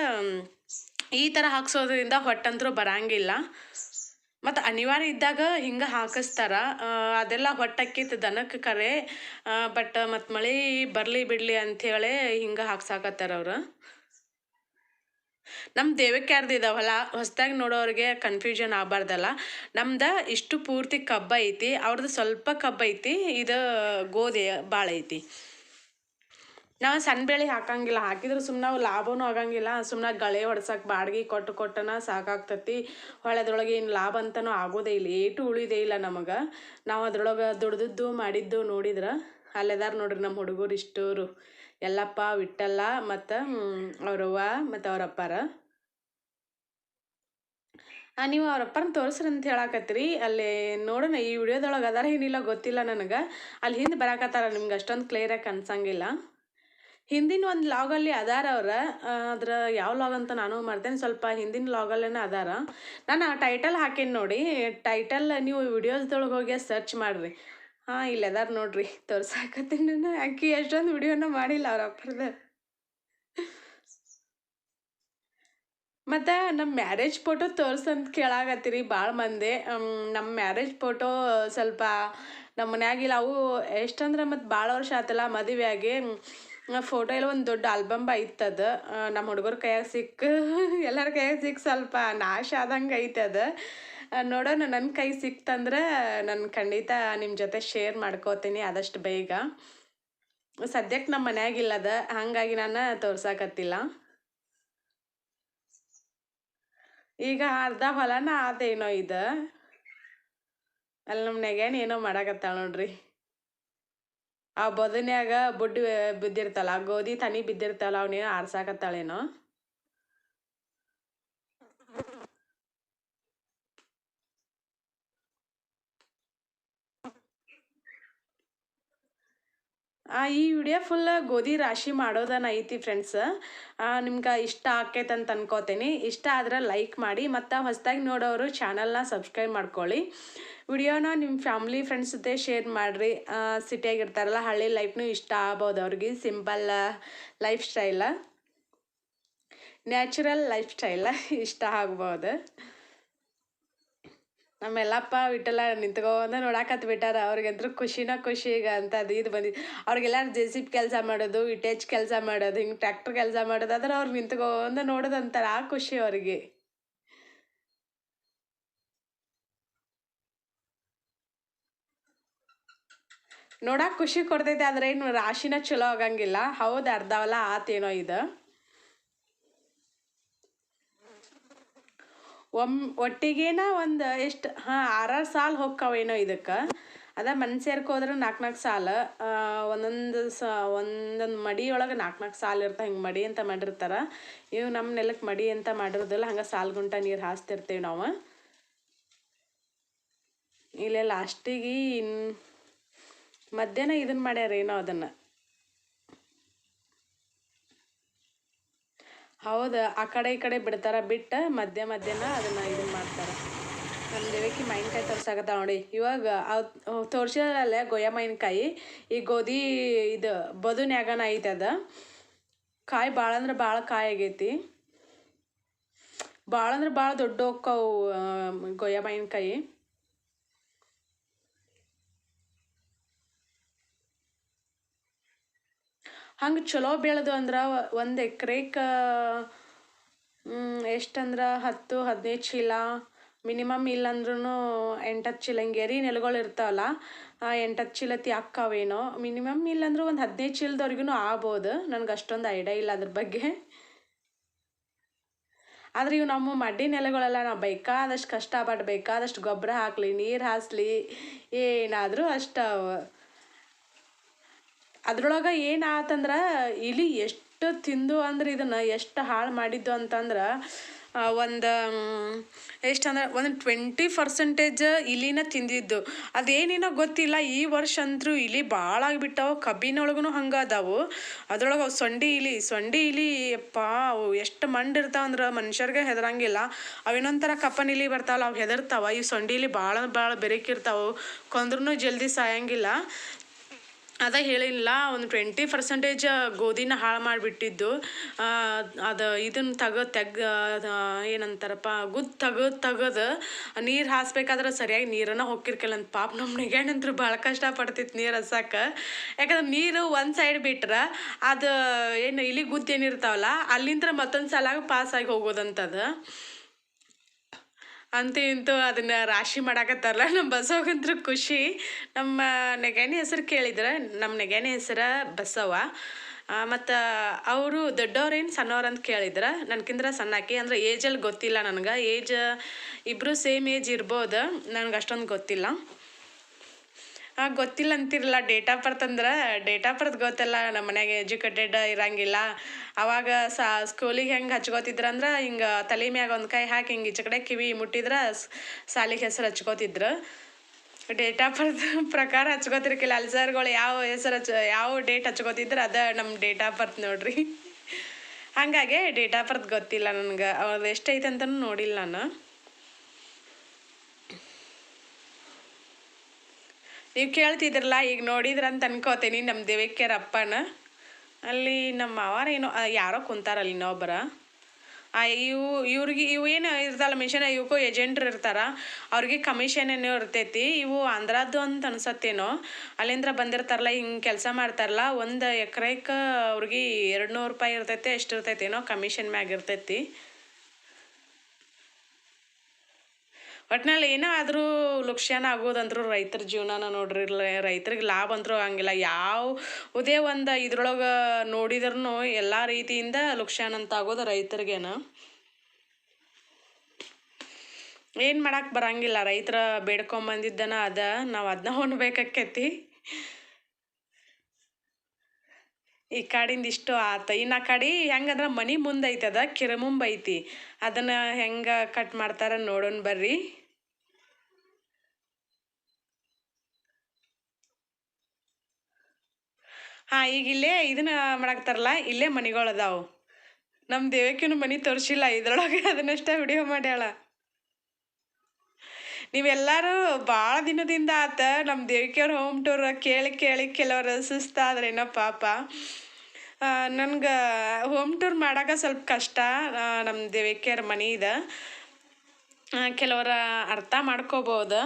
ಈ ಥರ ಹಾಕ್ಸೋದ್ರಿಂದ ಹೊಟ್ಟಂತರೂ ಬರಂಗಿಲ್ಲ. ಮತ್ತು ಅನಿವಾರ್ಯ ಇದ್ದಾಗ ಹಿಂಗೆ ಹಾಕಿಸ್ತಾರ. ಅದೆಲ್ಲ ಹೊಟ್ಟಕ್ಕಿತ್ತು ದನಕ್ಕೆ ಕರೆ. ಬಟ್ ಮತ್ತು ಮಳೆ ಬರಲಿ ಬಿಡಲಿ ಅಂಥೇಳಿ ಹಿಂಗೆ ಹಾಕ್ಸಾಕತ್ತಾರ ಅವರು. ನಮ್ಮ ದೇವಕ್ಕೆ ಇದಾವಲ್ಲ, ಹೊಸದಾಗಿ ನೋಡೋರಿಗೆ ಕನ್ಫ್ಯೂಷನ್ ಆಗಬಾರ್ದಲ್ಲ. ನಮ್ದು ಇಷ್ಟು ಪೂರ್ತಿ ಕಬ್ಬ ಐತಿ ಅವ್ರದ್ದು ಸ್ವಲ್ಪ ಕಬ್ಬ ಐತಿ ಇದು ಗೋಧಿ ಭಾಳ ಐತಿ ನಾವು ಸಣ್ಣ ಬೆಳಿ ಹಾಕಂಗಿಲ್ಲ, ಹಾಕಿದ್ರೆ ಸುಮ್ಮನೆ ಲಾಭವೂ ಆಗಂಗಿಲ್ಲ ಸುಮ್ಮನೆ ಗಳೆ ಹೊಡ್ಸಕ್ಕೆ ಬಾಡಿಗೆ ಕೊಟ್ಟು ಕೊಟ್ಟನ ಸಾಕಾಗ್ತತಿ. ಹೊಳೆದ್ರೊಳಗೆ ಏನು ಲಾಭ ಅಂತನೂ ಆಗೋದೇ ಇಲ್ಲ, ಏಟು ಉಳಿದೇ ಇಲ್ಲ ನಮಗೆ. ನಾವು ಅದ್ರೊಳಗೆ ದುಡ್ದದ್ದು ಮಾಡಿದ್ದು ನೋಡಿದ್ರೆ ಅಲ್ಲೆದಾರ ನೋಡ್ರಿ ನಮ್ಮ ಹುಡುಗರು ಇಷ್ಟೋರು. ಎಲ್ಲಪ್ಪ ವಿಟ್ಟಲ್ಲ ಮತ್ತು ಅವ್ರವ್ವ ಮತ್ತು ಅವ್ರಪ್ಪಾರ. ನೀವು ಅವ್ರಪ್ಪನ ತೋರಿಸ್ರಿ ಅಂತ ಹೇಳಾಕತ್ರಿ ಅಲ್ಲಿ ನೋಡೋಣ, ಈ ವಿಡಿಯೋದೊಳಗೆ ಅದಾರ ಏನಿಲ್ಲ ಗೊತ್ತಿಲ್ಲ ನನಗೆ. ಅಲ್ಲಿ ಹಿಂದೆ ಬರಾಕತ್ತಾರ, ನಿಮ್ಗೆ ಅಷ್ಟೊಂದು ಕ್ಲಿಯರಾಗಿ ಕಾಣಿಸಂಗಿಲ್ಲ ಹಿಂದಿನ ಒಂದು ಲಾಗಲ್ಲಿ ಅದಾರ ಅವ್ರ. ಅದ್ರ ಯಾವ ಲಾಗ್ ಅಂತ ನಾನು ಮಾಡ್ತೇನೆ, ಸ್ವಲ್ಪ ಹಿಂದಿನ ಲಾಗಲ್ಲೇನೆ ಅದಾರ. ನಾನು ಆ ಟೈಟಲ್ ಹಾಕೇನಿ ನೋಡಿ ಟೈಟಲ್ ನೀವು ವಿಡಿಯೋಸ್ದೊಳಗೆ ಹೋಗಿ ಸರ್ಚ್ ಮಾಡಿರಿ. ಹಾಂ ಇಲ್ಲಿ ಅದಾರ ನೋಡ್ರಿ, ತೋರ್ಸಾಕತ್ತೀನಿ ನಾನು. ಎಷ್ಟೊಂದು ವಿಡಿಯೋನ ಮಾಡಿಲ್ಲ ಅವ್ರ ಅಪ್ಪರದ. ಮತ್ತು ನಮ್ಮ ಮ್ಯಾರೇಜ್ ಫೋಟೋ ತೋರ್ಸಂತ ಕೇಳಾಕತ್ತೀರಿ ಭಾಳ ಮಂದಿ. ನಮ್ಮ ಮ್ಯಾರೇಜ್ ಫೋಟೋ ಸ್ವಲ್ಪ ನಮ್ಮ ಮನ್ಯಾಗಿಲ್ಲ ಅವು ಎಷ್ಟಂದ್ರೆ ಮತ್ತು ಭಾಳ ವರ್ಷ ಆತಲ್ಲ ಮದುವೆ ಆಗಿ ಫೋಟೋ ಎಲ್ಲ ಒಂದು ದೊಡ್ಡ ಆಲ್ಬಮ್ ಐತದ ನಮ್ಮ ಹುಡುಗರ ಕೈಯಾಗ ಸಿಕ್ಕ. ಎಲ್ಲರ ಕೈಯಾಗ ಸಿಕ್ಕ ಸ್ವಲ್ಪ ನಾಶ ಆದಂಗೆ ಐತದ ನೋಡೋಣ ನನ್ನ ಕೈ ಸಿಕ್ತಂದ್ರೆ ನಾನು ಖಂಡಿತ ನಿಮ್ಮ ಜೊತೆ ಶೇರ್ ಮಾಡ್ಕೋತೀನಿ ಆದಷ್ಟು ಬೇಗ. ಸದ್ಯಕ್ಕೆ ನಮ್ಮ ಮನ್ಯಾಗಿಲ್ಲದ ಹಾಗಾಗಿ ನಾನು ತೋರ್ಸಾಕತ್ತಿಲ್ಲ. ಈಗ ಅರ್ಧ ಹೊಲನ ಆದೇನೋ ಇದು. ಅಲ್ಲಿ ನಮ್ಮ ನೆಗ್ಯಾನ ಏನೋ ಮಾಡಾಕತ್ತಾಳ ನೋಡ್ರಿ. ಆ ಬದನ್ಯಾಗ ಬುಡ್ಡಿ ಬಿದ್ದಿರ್ತಲ್ಲ ಆ ಗೋಧಿ ತನಿ ಬಿದ್ದಿರ್ತಲ್ಲ ಅವನೇನೋ ಆರ್ಸಾಕತ್ತಾಳೇನೋ? ಈ ವಿಡಿಯೋ ಫುಲ್ ಗೋಧಿ ರಾಶಿ ಮಾಡೋದನ್ನ ಐತಿ ಫ್ರೆಂಡ್ಸ್ ನಿಮ್ಗೆ ಇಷ್ಟ ಆಕೈತೆ ಅಂತ ಅನ್ಕೋತೀನಿ. ಇಷ್ಟ ಆದ್ರೆ ಲೈಕ್ ಮಾಡಿ ಮತ್ತು ಹೊಸದಾಗಿ ನೋಡೋರು ಚಾನಲ್ನ ಸಬ್ಸ್ಕ್ರೈಬ್ ಮಾಡ್ಕೊಳ್ಳಿ. ವಿಡಿಯೋನ ನಿಮ್ಮ ಫ್ಯಾಮ್ಲಿ ಫ್ರೆಂಡ್ಸ್ ಜೊತೆ ಶೇರ್ ಮಾಡಿರಿ. ಸಿಟಿಯಾಗಿ ಇರ್ತಾರಲ್ಲ, ಹಳ್ಳಿ ಲೈಫ್ನು ಇಷ್ಟ ಆಗ್ಬೋದು ಅವ್ರಿಗೆ. ಸಿಂಪಲ್ ಲೈಫ್ ಸ್ಟೈಲ ನ್ಯಾಚುರಲ್ ಲೈಫ್ ಸ್ಟೈಲ ಇಷ್ಟ ಆಗ್ಬೋದು. ನಮ್ಮೆಲ್ಲಪ್ಪ ವಿಠಲ ನಿಂತ್ಕೊಂಡ ನೋಡಾಕತ್ ಬಿಟ್ಟಾರ. ಅವ್ರಿಗಂತೂ ಖುಷಿನ ಖುಷಿ ಈಗ ಅಂತ ಅದು ಇದು ಬಂದಿದ್ದು ಅವ್ರಿಗೆಲ್ಲ ಜೆ ಸಿ ಪಿ ಕೆಲಸ ಮಾಡೋದು, ಇಟೇಜ್ ಕೆಲಸ ಮಾಡೋದು, ಹಿಂಗೆ ಟ್ರ್ಯಾಕ್ಟರ್ ಕೆಲಸ ಮಾಡೋದು, ಆದ್ರೆ ಅವ್ರು ನಿಂತ್ಕೋ ನೋಡೋದು ನೋಡೋದಂತಾರ ಆ ಖುಷಿ ಅವ್ರಿಗೆ. ನೋಡಕ್ ಖುಷಿ ಕೊಡ್ತೈತೆ, ಆದ್ರೆ ಏನು ರಾಶಿನ ಚಲೋ ಆಗಂಗಿಲ್ಲ. ಹೌದು ಅರ್ಧವಲ್ಲ, ಆತೇನೋ ಇದು. ಒಮ್ ಒಟ್ಟಿಗೇನ ಒಂದು ಎಷ್ಟು, ಹಾಂ, ಆರಾರು ಸಾಲ ಏನೋ ಇದಕ್ಕೆ. ಅದ ಮನ್ಸೇರ್ಕ ಹೋದ್ರೆ ನಾಲ್ಕು ನಾಲ್ಕು ಸಾಲ ಒಂದೊಂದು ಸ, ಒಂದೊಂದು ಮಡಿ ಒಳಗೆ ನಾಲ್ಕು ನಾಲ್ಕು ಸಾಲ ಇರ್ತಾವೆ ಹಿಂಗೆ ಮಡಿ ಅಂತ ಮಾಡಿರ್ತಾರೆ. ಇವು ನಮ್ಮ ನೆಲಕ್ಕೆ ಮಡಿ ಅಂತ ಮಾಡಿರೋದಿಲ್ಲ ಹಂಗೆ ಸಾಲು ಗುಂಟ ನೀರು ಹಾಸ್ತಿರ್ತೀವಿ ನಾವು. ಇಲ್ಲೇ ಲಾಸ್ಟಿಗೆ ಇನ್ ಮಧ್ಯಾಹ್ನ ಇದನ್ನು ಮಾಡ್ಯಾರ ಏನೋ ಅದನ್ನು. ಹೌದು, ಆ ಕಡೆ ಈ ಕಡೆ ಬಿಡ್ತಾರ, ಬಿಟ್ಟು ಮಧ್ಯ ಮಧ್ಯಾಹ್ನ ಅದನ್ನ ಇದನ್ನ ಮಾಡ್ತಾರ. ನಮ್ಮ ದೇವಿಕಿ ಮಾವಿನಕಾಯಿ ತೋರ್ಸಾಕತ್ತ ನೋಡಿ. ಇವಾಗ ತೋರ್ಸಿರಲ್ಲ ಗೊಯ್ಯ ಮಾವಿನಕಾಯಿ ಈ ಗೋಧಿ ಇದು ಬದುನ್ಯಾಗನ ಐತೆ ಅದ. ಕಾಯಿ ಭಾಳ ಅಂದ್ರೆ ಭಾಳ ಕಾಯಿ ಆಗೈತಿ. ಭಾಳ ಅಂದ್ರೆ ಭಾಳ ದೊಡ್ಡ ಹೋಕ್ಕವು ಮಾವಿನಕಾಯಿ ಹಂಗೆ ಚಲೋ ಬೆಳೆದು ಅಂದ್ರೆ ಒಂದು ಎಕ್ರೆಗೆ ಎಷ್ಟಂದ್ರೆ ಹತ್ತು, ಹದಿನೈದು ಚೀಲ, ಮಿನಿಮಮ್ ಇಲ್ಲಂದ್ರೂ ಎಂಟತ್ತು ಚೀಲ ಹಿಂಗೆ ಎರಿ ನೆಲಗಳು ಇರ್ತಾವಲ್ಲ, ಆ ಎಂಟತ್ತು ಚೀಲ ಅಕ್ಕಾವೇನೋ ಮಿನಿಮಮ್ ಇಲ್ಲಂದ್ರೂ ಒಂದು ಹದಿನೈದು ಚೀಲದವ್ರಿಗೂ ಆಗ್ಬೋದು, ನನಗೆ ಅಷ್ಟೊಂದು ಐಡಿಯಾ ಇಲ್ಲ ಅದ್ರ ಬಗ್ಗೆ. ಆದ್ರೆ ಇವು ನಮ್ಮ ಮಡ್ಡಿ ನೆಲಗಳೆಲ್ಲ ನಾವು ಬೇಕಾದಷ್ಟು ಕಷ್ಟಪಟ್ಟು ಬೇಕಾದಷ್ಟು ಗೊಬ್ಬರ ಹಾಕಲಿ, ನೀರು ಹಾಸ್ಲಿ, ಏನಾದರೂ ಅಷ್ಟು ಅದ್ರೊಳಗೆ ಏನಾತಂದ್ರೆ ಇಲಿ ಎಷ್ಟು ತಿಂದು ಅಂದ್ರೆ ಇದನ್ನು ಎಷ್ಟು ಹಾಳು ಮಾಡಿದ್ದು ಅಂತಂದ್ರೆ ಒಂದು ಎಷ್ಟಂದ್ರೆ ಒಂದು ಟ್ವೆಂಟಿ ಪರ್ಸೆಂಟೇಜ್ ಇಲಿನ ತಿಂದಿದ್ದು. ಅದೇನೇನೋ ಗೊತ್ತಿಲ್ಲ, ಈ ವರ್ಷ ಅಂತೂ ಇಲಿ ಭಾಳ ಆಗಿಬಿಟ್ಟವು ಕಬ್ಬಿನೊಳಗೂ ಹಂಗೆ ಅದಾವು. ಅದ್ರೊಳಗೆ ಅವು ಸೊಂಡಿ ಇಲಿ ಸೊಂಡಿ ಇಲಿ, ಯಪ್ಪ, ಅವು ಎಷ್ಟು ಮಂಡಿರ್ತಾವ ಅಂದ್ರೆ ಮನುಷ್ಯರಿಗೆ ಹೆದರಂಗಿಲ್ಲ. ಅವೇನೊಂಥರ ಕಪ್ಪನ್ ಇಲಿ ಬರ್ತಾವಲ್ಲ, ಅವು ಹೆದರ್ತಾವ. ಈ ಸೊಂಡಿ ಇಲಿ ಭಾಳ ಭಾಳ ಬೆರಕಿರ್ತಾವು. ಕೊಂದ್ರೂ ಜಲ್ದಿ ಸಾಯಂಗಿಲ್ಲ. ಅದ ಹೇಳಿಲ್ಲ ಒಂದು ಟ್ವೆಂಟಿ ಪರ್ಸೆಂಟೇಜ್ ಗೋಧಿನ ಹಾಳು ಮಾಡಿಬಿಟ್ಟಿದ್ದು. ಅದು ಇದನ್ನು ತಗ ತೆಗ್ ಏನಂತಾರಪ್ಪ, ಗುದ್ದು ತೆಗದು ತೆಗದು ನೀರು ಹಾಸ್ಬೇಕಾದ್ರೆ ಸರಿಯಾಗಿ ನೀರನ್ನು ಹೊಕ್ಕಿರ್ಕಲ್ಲ ಅಂತ ಪಾಪ ನಮ್ಮ ನೆಗ್ಯಾಣಂತ್ರ ಭಾಳ ಕಷ್ಟ ಪಡ್ತಿತ್ತು ನೀರು ಹಸಕ್ಕೆ ಯಾಕಂದ್ರೆ ನೀರು ಒಂದು ಸೈಡ್ ಬಿಟ್ರೆ ಅದು ಏನು ಇಲಿ ಗುದ್ದು ಏನಿರ್ತಾವಲ್ಲ ಅಲ್ಲಿಂದ ಮತ್ತೊಂದು ಸಲ ಪಾಸ್ ಆಗಿ ಹೋಗೋದಂತದು. ಅಂತೂ ಇಂತೂ ಅದನ್ನ ರಾಶಿ ಮಾಡಾಕತ್ತಾರಲ್ಲ ನಮ್ಮ ಬಸವಗಂತ್ರ ಖುಷಿ. ನಮ್ಮ ನೆಗ್ಯಾನಿ ಹೆಸರು ಕೇಳಿದ್ರೆ ನಮ್ಮ ನೆಗ್ಯಾನಿ ಹೆಸರು ಬಸವ. ಮತ್ತು ಅವರು ದೊಡ್ಡವ್ರೇನು ಸಣ್ಣವ್ರು ಅಂತ ಕೇಳಿದ್ರೆ ನನಗಿಂದ್ರ ಸಣ್ಣಾಕಿ ಅಂದ್ರೆ ಏಜಲ್ಲಿ ಗೊತ್ತಿಲ್ಲ ನನಗೆ. ಏಜ್ ಇಬ್ಬರು ಸೇಮ್ ಏಜ್ ಇರ್ಬೋದು, ನನಗೆ ಅಷ್ಟೊಂದು ಗೊತ್ತಿಲ್ಲ. ಆ, ಗೊತ್ತಿಲ್ಲ ಅಂತಿರಲ್ಲ ಡೇಟ್ ಆಫ್ ಬರ್ತ್ ಅಂದ್ರೆ ಡೇಟ್ ಆಫ್ ಬರ್ತ್ ಗೊತ್ತಲ್ಲ. ನಮ್ಮ ಮನ್ಯಾಗ ಎಜುಕೇಟೆಡ್ ಇರಂಗಿಲ್ಲ. ಅವಾಗ ಸಾ ಸ್ಕೂಲಿಗೆ ಹೆಂಗೆ ಹಚ್ಕೋತಿದ್ರಂದ್ರೆ ಹಿಂಗೆ ತಲೆ ಮ್ಯಾಗ ಒಂದು ಕೈ ಹಾಕಿ ಹಿಂಗೆ ಈಚೆ ಕಡೆ ಕಿವಿ ಮುಟ್ಟಿದ್ರೆ ಸಾಲಿಗೆ ಹೆಸರು ಹಚ್ಕೋತಿದ್ರು. ಡೇಟ್ ಆಫ್ ಬರ್ತ್ ಪ್ರಕಾರ ಹಚ್ಕೋತಿರ್ಕಿಲ್ಲ. ಅಲ್ಲಿ ಸರ್ಗಳು ಯಾವ ಹೆಸರು ಹಚ್ ಯಾವ ಡೇಟ್ ಹಚ್ಕೋತಿದ್ರು ಅದ ನಮ್ಮ ಡೇಟ್ ಆಫ್ ಬರ್ತ್ ನೋಡ್ರಿ. ಹಾಗಾಗಿ ಡೇಟ್ ಆಫ್ ಬರ್ತ್ ಗೊತ್ತಿಲ್ಲ ನನಗೆ. ಅವ್ರದ್ದು ಎಷ್ಟೈತೆ ಅಂತಲೂ ನೋಡಿಲ್ಲ ನಾನು. ನೀವು ಕೇಳ್ತಿದ್ರಲ್ಲ, ಈಗ ನೋಡಿದ್ರಂತ ಅನ್ಕೋತೀನಿ ನಮ್ಮ ದೇವಕ್ಯರ ಅಪ್ಪನ. ಅಲ್ಲಿ ನಮ್ಮ ಮಾವಾರ ಏನೋ ಯಾರೋ ಕುಂತಾರಲ್ಲಿ ಇನ್ನೊಬ್ಬರ ಆ, ಇವು, ಇವ್ರಿಗೆ, ಇವು ಏನು ಇರ್ತಲ್ಲ ಮಿಷನ್ ಇವಕ್ಕೂ ಏಜೆಂಟ್ರು ಇರ್ತಾರ, ಅವ್ರಿಗೆ ಕಮಿಷನ್ ಏನೋ ಇರ್ತೈತಿ. ಇವು ಆಂಧ್ರದ್ದು ಅಂತ ಅನ್ಸತ್ತೇನೋ. ಅಲ್ಲಿಂದ ಬಂದಿರ್ತಾರಲ್ಲ, ಹಿಂಗೆ ಕೆಲಸ ಮಾಡ್ತಾರಲ್ಲ, ಒಂದು ಎಕರೆಗೆ ಅವ್ರಿಗೆ ಎರಡು ನೂರು ರೂಪಾಯಿ ಇರ್ತೈತೆ, ಎಷ್ಟು ಇರ್ತೈತೇನೋ ಕಮಿಷನ್ ಮ್ಯಾಗ ಇರ್ತೈತಿ. ಒಟ್ನಲ್ಲಿ ಏನೇ ಆದರೂ ಲುಕ್ಷಾನ ಆಗೋದಂದ್ರೂ ರೈತರ ಜೀವನನ ನೋಡ್ರಿ ರೈತರಿಗೆ ಲಾಭ ಅಂತರೂ ಹಂಗಿಲ್ಲ. ಯಾವುದೇ ಒಂದು ಇದ್ರೊಳಗೆ ನೋಡಿದ್ರೂ ಎಲ್ಲ ರೀತಿಯಿಂದ ಲುಕ್ಷಾನ ಅಂತ ಆಗೋದು ರೈತರಿಗೇನು. ಏನು ಮಾಡಕ್ಕೆ ಬರಂಗಿಲ್ಲ, ರೈತರ ಬೇಡ್ಕೊಂಬಂದಿದ್ದನ ಅದ, ನಾವು ಅದನ್ನ ಹೊಣ್ಬೇಕಾಕೈತಿ ಈ ಕಾಡಿಂದ ಇಷ್ಟು ಆತ, ಇನ್ನು ಆ ಕಾಡಿ ಹೆಂಗಂದ್ರೆ ಮನೆ ಮುಂದೆ ಐತೆ ಅದ, ಕಿರಮುಂಬ ಐತಿ. ಅದನ್ನು ಹೆಂಗೆ ಕಟ್ ಮಾಡ್ತಾರ ನೋಡೋಣ ಬರ್ರಿ. ಹಾಂ, ಈಗ ಇಲ್ಲೇ ಇದನ್ನ ಮಾಡಾಕ್ತಾರಲ್ಲ ಇಲ್ಲೇ ಮನೆಗಳು ಅದಾವು. ನಮ್ಮ ದೇವಕ್ಕಿನ ಮನೆ ತೋರಿಸಿಲ್ಲ, ಇದ್ರೊಳಗೆ ಅದನ್ನಷ್ಟೇ ವಿಡಿಯೋ ಮಾಡ್ಯಾಳ. ನೀವೆಲ್ಲರೂ ಭಾಳ ದಿನದಿಂದ ಆತ ನಮ್ಮ ದೇವಿಕೆಯವ್ರ ಹೋಮ್ ಟೂರ್ ಕೇಳಿ ಕೇಳಿ ಕೆಲವರು ಸುಸ್ತಾದ್ರೇನೋ ಪಾಪ. ನನ್ಗೆ ಹೋಮ್ ಟೂರ್ ಮಾಡೋಕೆ ಸ್ವಲ್ಪ ಕಷ್ಟ ನಮ್ಮ ದೇವಿಕೆಯವ್ರ ಮನೆ ಇದೆ. ಕೆಲವರ ಅರ್ಥ ಮಾಡ್ಕೋಬೋದು.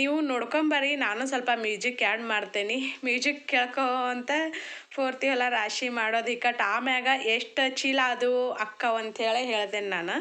ನೀವು ನೋಡ್ಕೊಂಬರ್ರಿ ನಾನು ಸ್ವಲ್ಪ ಮ್ಯೂಸಿಕ್ ಆ್ಯಡ್ ಮಾಡ್ತೇನೆ. ಮ್ಯೂಸಿಕ್ ಕೇಳ್ಕೊ ಅಂತ ಪೂರ್ತಿ ಎಲ್ಲ ರಾಶಿ ಮಾಡೋದು ಈಗ ಆಮ್ಯಾಗ ಎಷ್ಟು ಚೀಲ ಅದು ಅಕ್ಕ ಅಂತೇಳಿ ಹೇಳ್ತೇನೆ ನಾನು.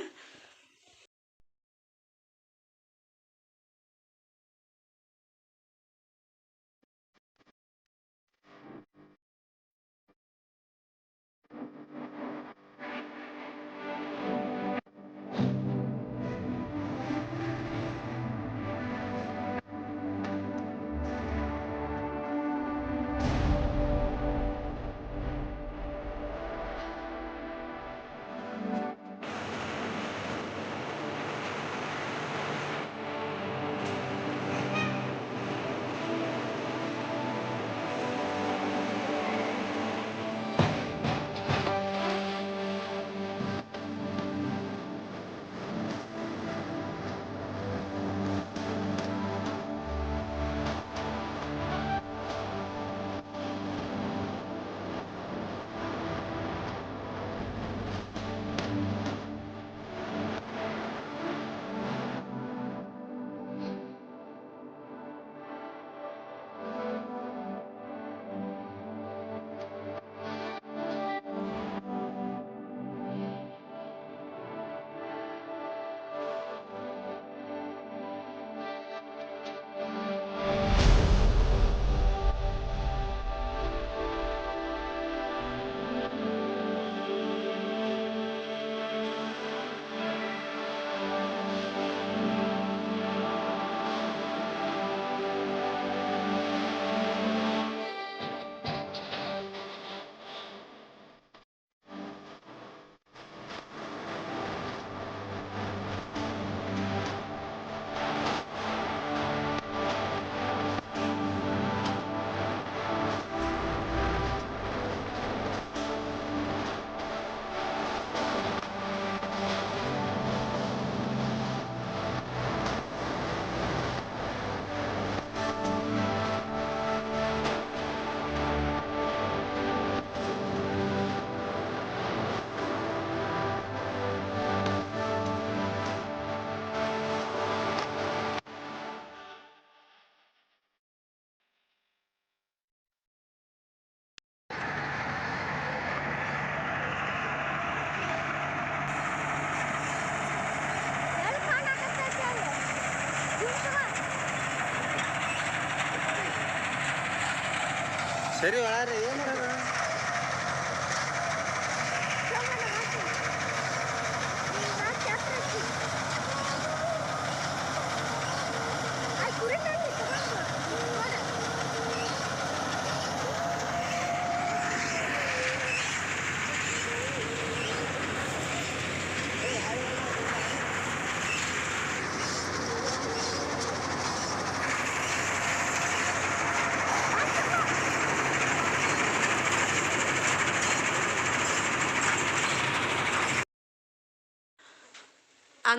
ಸರಿ ಒಳಾರಿ ಏನು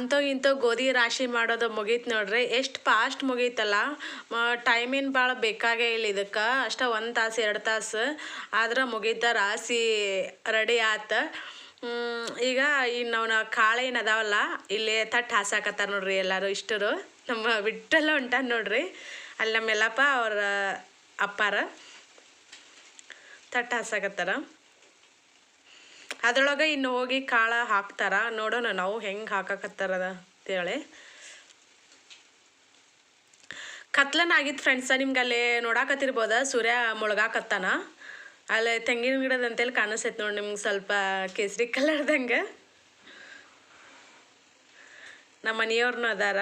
ಅಂತೂ ಇಂಥವು ಗೋಧಿ ರಾಶಿ ಮಾಡೋದು ಮುಗೀತು ನೋಡ್ರಿ. ಎಷ್ಟು ಫಾಸ್ಟ್ ಮುಗೀತಲ್ಲ. ಟೈಮ್ ಏನು ಭಾಳ ಬೇಕಾಗೇ ಇಲ್ಲ ಇದಕ್ಕೆ. ಅಷ್ಟ ಒಂದು ತಾಸು, ಎರಡು ತಾಸು. ಆದ್ರೆ ಮುಗೀತ ರಾಶಿ ರೆಡಿ ಆತ. ಈಗ ಇನ್ನು ಅವನ ಕಾಳು ಏನು ಅದಾವಲ್ಲ, ಇಲ್ಲಿ ತಟ್ಟು ಹಾಸಾಕತ್ತಾರ ನೋಡ್ರಿ ಎಲ್ಲರೂ ಇಷ್ಟರು. ನಮ್ಮ ಬಿಟ್ಟೆಲ್ಲ ಹೊಂಟಾನ ನೋಡ್ರಿ. ಅಲ್ಲಿ ನಮ್ಮ ಎಲ್ಲಪ್ಪ ಅವ್ರ ಅಪ್ಪಾರ. ತಟ್ಟು ಹಾಸಾಕತ್ತಾರ. ಅದ್ರೊಳಗೆ ಇನ್ನು ಹೋಗಿ ಕಾಳ ಹಾಕ್ತಾರ. ನೋಡೋಣ ನಾವು ಹೆಂಗೆ ಹಾಕಕತ್ತಾರದ ಅಂತೇಳಿ. ಕತ್ಲನ ಆಗಿದ ಫ್ರೆಂಡ್ಸ ನಿಮ್ಗೆ ಅಲ್ಲಿ ನೋಡಾಕತ್ತಿರ್ಬೋದ? ಸೂರ್ಯ ಮುಳುಗಾಕತ್ತಾನ. ಅಲ್ಲಿ ತೆಂಗಿನ ಗಿಡದ ಅಂತೇಳಿ ಕಾಣಿಸ್ತೈತೆ ನೋಡಿ ನಿಮ್ಗೆ ಸ್ವಲ್ಪ ಕೇಸರಿ ಕಲರ್ದಂಗೆ. ನಮ್ಮ ಮನೆಯವ್ರನ್ನೂ ಅದಾರ.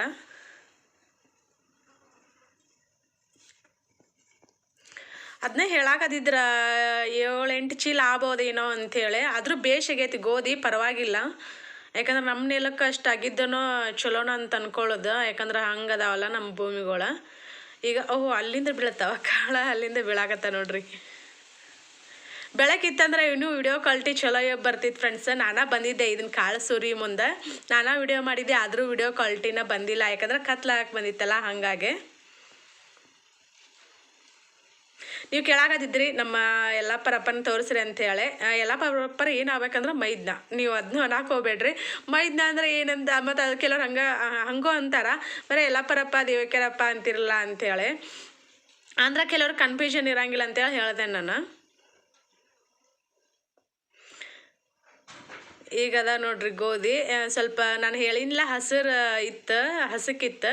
ಅದನ್ನೇ ಹೇಳಾಕದಿದ್ರ, ಏಳೆಂಟು ಚೀಲ ಆಗ್ಬೋದೇನೋ ಅಂಥೇಳಿ ಆದರೂ ಬೇಷಾಗೈತಿ ಗೋಧಿ ಪರವಾಗಿಲ್ಲ. ಯಾಕಂದ್ರೆ ನಮ್ಮ ನೆಲಕ್ಕೆ ಅಷ್ಟು ಆಗಿದ್ದನೋ ಚಲೋನ ಅಂತ ಅನ್ಕೊಳ್ಳೋದು. ಯಾಕಂದ್ರೆ ಹಂಗೆ ಅದಾವಲ್ಲ ನಮ್ಮ ಭೂಮಿಗಳ. ಈಗ ಓಹ್, ಅಲ್ಲಿಂದ ಬೀಳತ್ತವ ಕಾಳ? ಅಲ್ಲಿಂದ ಬೀಳಾಕತ್ತ ನೋಡ್ರಿ. ಬೆಳಕಿತ್ತಂದ್ರೆ ಇನ್ನೂ ವಿಡಿಯೋ ಕ್ವಾಲಿಟಿ ಚಲೋ ಬರ್ತಿತ್ತು ಫ್ರೆಂಡ್ಸ್ ನಾನಾ ಬಂದಿದ್ದೆ ಇದನ್ನ ಕಾಳು ಸುರಿ ಮುಂದೆ. ನಾನಾ ವಿಡಿಯೋ ಮಾಡಿದ್ದೆ, ಆದರೂ ವಿಡಿಯೋ ಕ್ವಾಲಿಟಿನ ಬಂದಿಲ್ಲ. ಯಾಕಂದ್ರೆ ಕತ್ಲಾಕ್ ಬಂದಿತ್ತಲ್ಲ, ಹಾಗಾಗಿ. ನೀವು ಕೇಳಾಗದಿದ್ರಿ, ನಮ್ಮ ಯಲ್ಲಪ್ಪರಪ್ಪನ ತೋರಿಸ್ರಿ ಅಂತ ಹೇಳಿ. ಪರಪ್ಪರ ಆಗ್ಬೇಕಂದ್ರೆ ಮೈದ್ನ. ನೀವು ಅದನ್ನ ಅನ್ನಕ್ಕೆ ಹೋಗ್ಬೇಡ್ರಿ. ಮೈದ್ನ ಅಂದ್ರೆ ಏನಂತ, ಮತ್ತು ಅದು ಕೆಲವ್ರು ಹಂಗೆ ಹಂಗೋ ಅಂತಾರ. ಬರೀ ಎಲ್ಲ ಪರಪ್ಪ ದೇವಕ್ಯರಪ್ಪ ಅಂತಿರಲ್ಲ ಅಂತೇಳಿ ಅಂದ್ರೆ ಕೆಲವ್ರು ಕನ್ಫ್ಯೂಷನ್ ಇರಂಗಿಲ್ಲ ಅಂತೇಳಿ ಹೇಳ್ದೆ ನಾನು. ಈಗ ಅದ ನೋಡ್ರಿ ಗೋಧಿ ಸ್ವಲ್ಪ ನಾನು ಹೇಳಿನ್ಲ ಹಸಿರು ಇತ್ತು, ಹಸಕ್ಕಿತ್ತು.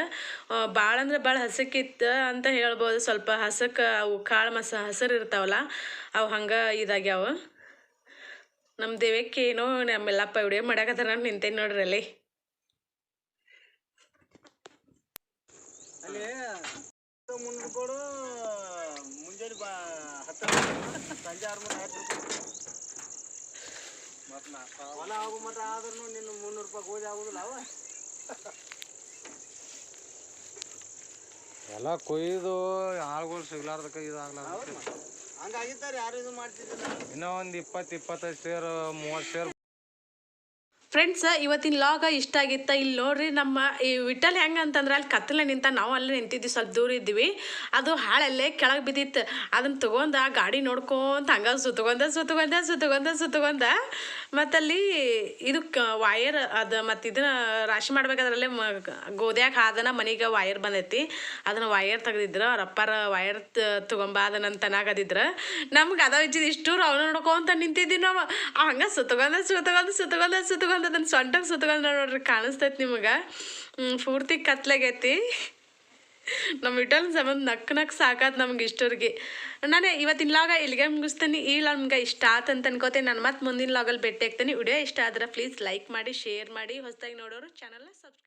ಭಾಳ ಅಂದ್ರೆ ಭಾಳ ಹಸಕ್ಕಿತ್ತು ಅಂತ ಹೇಳ್ಬೋದು. ಸ್ವಲ್ಪ ಹಸಕ್ಕೆ ಅವು ಕಾಳು ಮಸ, ಹಸಿರು ಇರ್ತಾವಲ್ಲ, ಅವು ಹಂಗೆ ಇದಾಗ್ಯಾವ. ನಮ್ಮ ದೇವಕ್ಕೆ ಏನೋ ನಮ್ಮೆಲ್ಲಪ್ಪ ವಿಡಿಯೋ ಮಾಡಾಕತ್ತಾರ ನಿಂತೇನೆ ನೋಡ್ರಿ ಅಲ್ಲಿ. ಮುಂಜಾನೆ ಬಾ ಹತ್ತು ಸಂಜೆ ಆರು ಮೂರು ಆಯ್ತು ಮತ್ತು ನಾ ಹೊಲ ಆಗೋ ಮತ್ತೆ ಆದ್ರೂ ನಿನ್ನ ಮುನ್ನೂರು ರೂಪಾಯಿ ಗೋಧಿ ಆಗೋದಿಲ್ಲ ಅವ. ಎಲ್ಲ ಕೊಯ್ದು ಆಳುಗಳು ಸಿಗ್ಲಾರ್ದಕ್ಕೆ ಇದಾಗ್ಲಾರ್ದ ಹಂಗಾಗಿದ್ದಾರೆ ಯಾರು ಇದು ಮಾಡ್ತಿದ್ದಿಲ್ಲ? ಇನ್ನೂ ಒಂದು ಇಪ್ಪತ್ತು ಇಪ್ಪತ್ತೈದು ಸೇರು ಮೂವತ್ತು ಸೇರು ಫ್ರೆಂಡ್ಸ್ ಇವತ್ತಿನ ಲಾಗ ಇಷ್ಟ ಆಗಿತ್ತ ಇಲ್ಲಿ ನೋಡ್ರಿ ನಮ್ಮ ಈ ವಿಠಲ್ ಹೆಂಗೆ ಅಂತಂದ್ರೆ ಅಲ್ಲಿ ಕತ್ತಲೆ ನಿಂತ ನಾವು ಅಲ್ಲೇ ನಿಂತಿದ್ವಿ, ಸ್ವಲ್ಪ ದೂರ ಇದ್ವಿ. ಅದು ಹಾಳಲ್ಲೇ ಕೆಳಗೆ ಬಿದ್ದಿತ್ತು. ಅದನ್ನ ತಗೊಂಡ ಗಾಡಿ ನೋಡ್ಕೊಂತ ಹಂಗ ಸುತ್ತಗೊಂಡ ಸುತ್ತಗೊಂಡ ಸುತ್ತಗೊಂಡ ಸುತ್ತಕೊಂಡ ಮತ್ತಲ್ಲಿ ಇದು ವಾಯರ್ ಅದು, ಮತ್ತು ಇದನ್ನ ರಾಶಿ ಮಾಡ್ಬೇಕಾದ್ರಲ್ಲೇ ಮ ಗೋದ್ಯಾಗ ಹಾದನ ಮನೆಗೆ ವಾಯರ್ ಬಂದೈತಿ. ಅದನ್ನ ವಾಯರ್ ತೆಗ್ದಿದ್ರು, ಅವ್ರ ಅಪ್ಪಾರ ವಾಯರ್ ತಗೊಂಬ ಅದನ್ನ ತನಾಗದಿದ್ರ ನಮ್ಗೆ ಅದ ವಿಚಿದ ಇಷ್ಟು ಅವ್ ನೋಡ್ಕೊಂತ ನಿಂತಿದ್ವಿ ನಾವು. ಹಂಗ ಸುತ್ತಗೊಂಡ ಸುತ್ತಗೊಂಡ ಸುತ್ತಗೊಂಡ ಸುತ್ತಕೊಂಡ ಅದನ್ನ ಸೊಂಟಕ್ಕೆ ಸುತ್ತಗೊಂಡ ನೋಡ್ರಿ ಕಾಣಿಸ್ತೈತಿ ನಿಮಗೆ. ಪೂರ್ತಿ ಕತ್ಲಾಗೈತಿ. ನಮ್ಮ ವಿಟಲ್ ಸಂಬಂಧ ನಕ್ ನಕ್ ಸಾಕಾತ್ ನಮ್ಗೆ ಇಷ್ಟರಿಗೆ. ನಾನು ಇವತ್ತಿನ ಲಾಗ ಇಲ್ಲಿಗೆ ಮುಗಿಸ್ತೀನಿ. ಈ ನಮ್ಗೆ ಇಷ್ಟ ಆತ ಅಂತ ಅನ್ಕೋತೀನಿ. ನಾನು ಮತ್ತೆ ಮುಂದಿನ ಲಾಗಲ್ಲಿ ಭೇಟಿ ಆಗ್ತೀನಿ. ವಿಡಿಯೋ ಇಷ್ಟ ಆದ್ರೆ ಪ್ಲೀಸ್ ಲೈಕ್ ಮಾಡಿ ಶೇರ್ ಮಾಡಿ. ಹೊಸದಾಗಿ ನೋಡೋರು ಚಾನಲ್ನ ಸಬ್ಸ್ಕ್ರೈಬ್